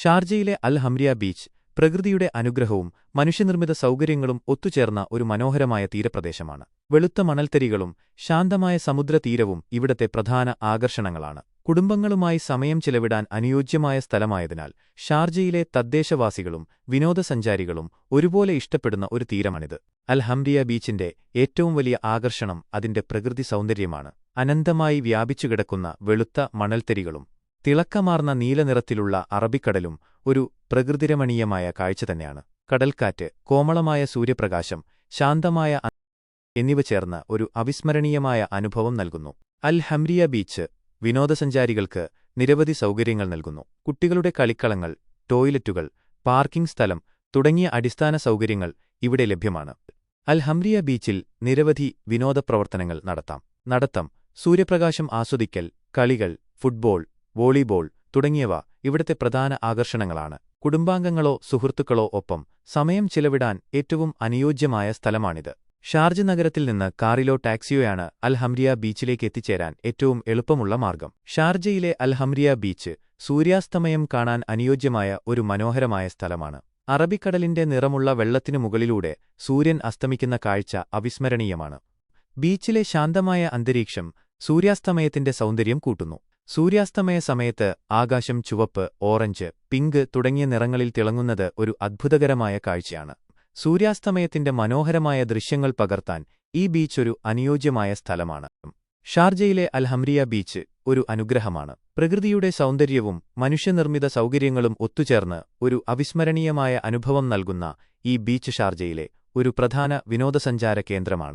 ഷാർജയിലെ അൽ ഹംരിയ ബീച്ച് പ്രകൃതിയുടെ അനുഗ്രഹവും മനുഷ്യനിർമ്മിത സൗകര്യങ്ങളും ഒത്തുചേർന്ന ഒരു മനോഹരമായ തീരപ്രദേശമാണ്. വെളുത്ത മണൽത്തരികളും ശാന്തമായ സമുദ്രതീരവും ഇവിടത്തെ പ്രധാന ആകർഷണങ്ങളാണ്. കുടുംബങ്ങളുമായി സമയം ചിലവിടാൻ അനുയോജ്യമായ സ്ഥലമായതിനാൽ ഷാർജയിലെ തദ്ദേശവാസികളും വിനോദസഞ്ചാരികളും ഒരുപോലെ ഇഷ്ടപ്പെടുന്ന ഒരു തീരമാണിത്. അൽ ഹംരിയ ബീച്ചിന്റെ ഏറ്റവും വലിയ ആകർഷണം അതിന്റെ പ്രകൃതി സൗന്ദര്യമാണ്. അനന്തമായി വ്യാപിച്ചുകിടക്കുന്ന വെളുത്ത മണൽത്തരികളും തിളക്കമാർന്ന നീലനിറത്തിലുള്ള അറബിക്കടലും ഒരു പ്രകൃതിരമണീയമായ കാഴ്ച തന്നെയാണ്. കടൽക്കാറ്റ് കോമളമായ സൂര്യപ്രകാശം ശാന്തമായ എന്നിവ ചേർന്ന ഒരു അവിസ്മരണീയമായ അനുഭവം നൽകുന്നു. അൽ ഹംരിയ ബീച്ച് വിനോദസഞ്ചാരികൾക്ക് നിരവധി സൗകര്യങ്ങൾ നൽകുന്നു. കുട്ടികളുടെ കളിക്കളങ്ങൾ ടോയ്ലറ്റുകൾ പാർക്കിംഗ് സ്ഥലം തുടങ്ങിയ അടിസ്ഥാന സൗകര്യങ്ങൾ ഇവിടെ ലഭ്യമാണ്. അൽ ഹംരിയ ബീച്ചിൽ നിരവധി വിനോദപ്രവർത്തനങ്ങൾ നടത്താം. നടത്തം സൂര്യപ്രകാശം ആസ്വദിക്കൽ കളികൾ ഫുട്ബോൾ വോളിബോൾ തുടങ്ങിയവ ഇവിടത്തെ പ്രധാന ആകർഷണങ്ങളാണ്. കുടുംബാംഗങ്ങളോ സുഹൃത്തുക്കളോ ഒപ്പം സമയം ചിലവിടാൻ ഏറ്റവും അനുയോജ്യമായ സ്ഥലമാണിത്. ഷാർജ് നഗരത്തിൽ നിന്ന് കാറിലോ ടാക്സിയോയാണ് അൽ ഹംരിയ ബീച്ചിലേക്ക് എത്തിച്ചേരാൻ ഏറ്റവും എളുപ്പമുള്ള മാർഗം. ഷാർജയിലെ അൽ ഹംരിയ ബീച്ച് സൂര്യാസ്തമയം കാണാൻ അനുയോജ്യമായ ഒരു മനോഹരമായ സ്ഥലമാണ്. അറബിക്കടലിന്റെ നിറമുള്ള വെള്ളത്തിനു മുകളിലൂടെ സൂര്യൻ അസ്തമിക്കുന്ന കാഴ്ച അവിസ്മരണീയമാണ്. ബീച്ചിലെ ശാന്തമായ അന്തരീക്ഷം സൂര്യാസ്തമയത്തിന്റെ സൗന്ദര്യം കൂട്ടുന്നു. സൂര്യാസ്തമയ സമയത്ത് ആകാശം ചുവപ്പ് ഓറഞ്ച് പിങ്ക് തുടങ്ങിയ നിറങ്ങളിൽ തിളങ്ങുന്നത് ഒരു അത്ഭുതകരമായ കാഴ്ചയാണ്. സൂര്യാസ്തമയത്തിന്റെ മനോഹരമായ ദൃശ്യങ്ങൾ പകർത്താൻ ഈ ബീച്ച് ഒരു അനുയോജ്യമായ സ്ഥലമാണ്. ഷാർജയിലെ അൽ ഹംരിയ ബീച്ച് ഒരു അനുഗ്രഹമാണ്. പ്രകൃതിയുടെ സൗന്ദര്യവും മനുഷ്യനിർമ്മിത സൗകര്യങ്ങളും ഒത്തുചേർന്ന് ഒരു അവിസ്മരണീയമായ അനുഭവം നൽകുന്ന ഈ ബീച്ച് ഷാർജയിലെ ഒരു പ്രധാന വിനോദസഞ്ചാര കേന്ദ്രമാണ്.